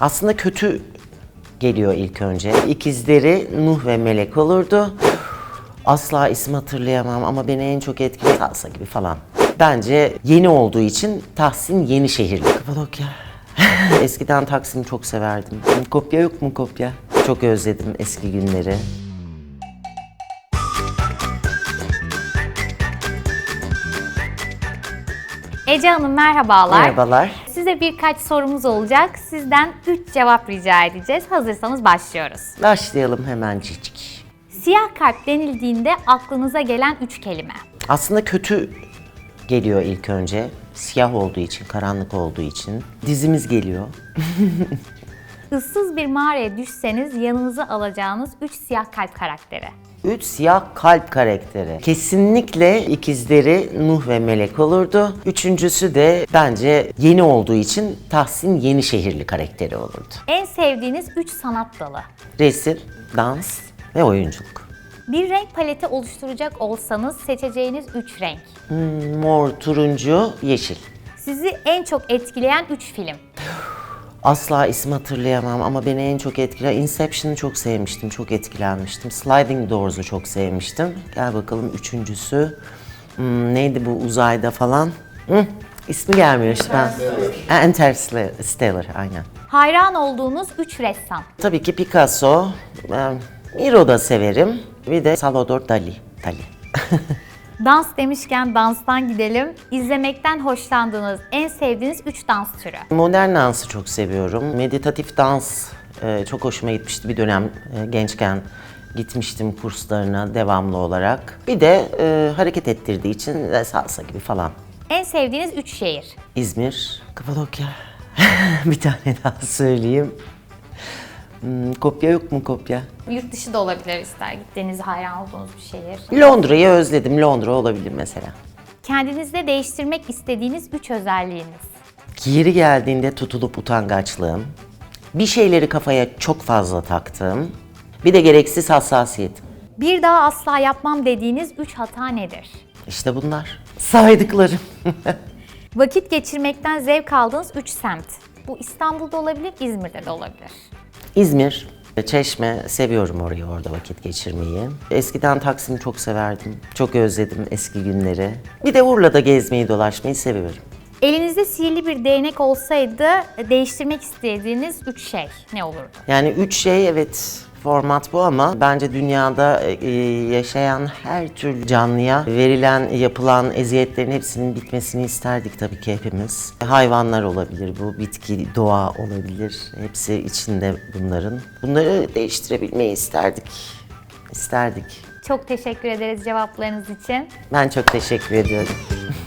Aslında kötü geliyor ilk önce. İkizleri Nuh ve Melek olurdu. Asla isim hatırlayamam ama beni en çok etkileyen Salsa gibi falan. Bence yeni olduğu için Tahsin Yenişehirli. Kapadokya. Eskiden Taksim'i çok severdim. Kopya yok mu kopya? Çok özledim eski günleri. Ece Hanım merhabalar. Merhabalar. Size birkaç sorumuz olacak. Sizden 3 cevap rica edeceğiz. Hazırsanız başlıyoruz. Başlayalım hemen cicik. Siyah kalp denildiğinde aklınıza gelen 3 kelime. Aslında kötü geliyor ilk önce. Siyah olduğu için, karanlık olduğu için. Dizimiz geliyor. Issız bir mağaraya düşseniz yanınıza alacağınız 3 siyah kalp karakteri. Üç siyah kalp karakteri. Kesinlikle ikizleri Nuh ve Melek olurdu. Üçüncüsü de bence yeni olduğu için Tahsin Yenişehirli karakteri olurdu. En sevdiğiniz 3 sanat dalı. Resim, dans ve oyunculuk. Bir renk paleti oluşturacak olsanız seçeceğiniz 3 renk. Hmm, Mor, turuncu, yeşil. Sizi en çok etkileyen 3 film. Asla isim hatırlayamam ama beni en çok etkileyen Inception'ı çok sevmiştim, çok etkilenmiştim. Sliding Doors'u çok sevmiştim. Gel bakalım üçüncüsü. Hmm, neydi bu uzayda falan? Hı, ismi gelmiyor işte ben. Ha, Interstellar, aynen. Hayran olduğunuz 3 ressam. Tabii ki Picasso, Miro da severim. Bir de Salvador Dali. Dali. Dans demişken danstan gidelim. İzlemekten hoşlandığınız, en sevdiğiniz 3 dans türü. Modern dansı çok seviyorum. Meditatif dans e, çok hoşuma gitmişti bir dönem e, gençken. Gitmiştim kurslarına devamlı olarak. Bir de e, hareket ettirdiği için de salsa gibi falan. En sevdiğiniz 3 şehir. İzmir, Kapadokya. bir tane daha söyleyeyim. Hmm, kopya yok mu kopya? Yurt dışı da olabilir ister gittiğiniz hayran olduğunuz bir şehir. Londra'yı özledim. Londra olabilir mesela. Kendinizde değiştirmek istediğiniz 3 özelliğiniz. Yeri geldiğinde tutulup utangaçlığım, bir şeyleri kafaya çok fazla taktığım, bir de gereksiz hassasiyetim. Bir daha asla yapmam dediğiniz 3 hata nedir? İşte bunlar. Saydıklarım. Vakit geçirmekten zevk aldığınız 3 semt. Bu İstanbul'da olabilir, İzmir'de de olabilir. İzmir, Çeşme seviyorum orayı orada vakit geçirmeyi. Eskiden Taksim'i çok severdim. Çok özledim eski günleri. Bir de Urla'da gezmeyi dolaşmayı seviyorum. Elinizde sihirli bir değnek olsaydı değiştirmek istediğiniz 3 şey ne olurdu? Yani üç şey evet format bu ama bence dünyada e, yaşayan her tür canlıya verilen, yapılan eziyetlerin hepsinin bitmesini isterdik tabii ki hepimiz. Hayvanlar olabilir bu, bitki, doğa olabilir. Hepsi içinde bunların. Bunları değiştirebilmeyi isterdik. İsterdik. Çok teşekkür ederiz cevaplarınız için. Ben çok teşekkür ediyorum.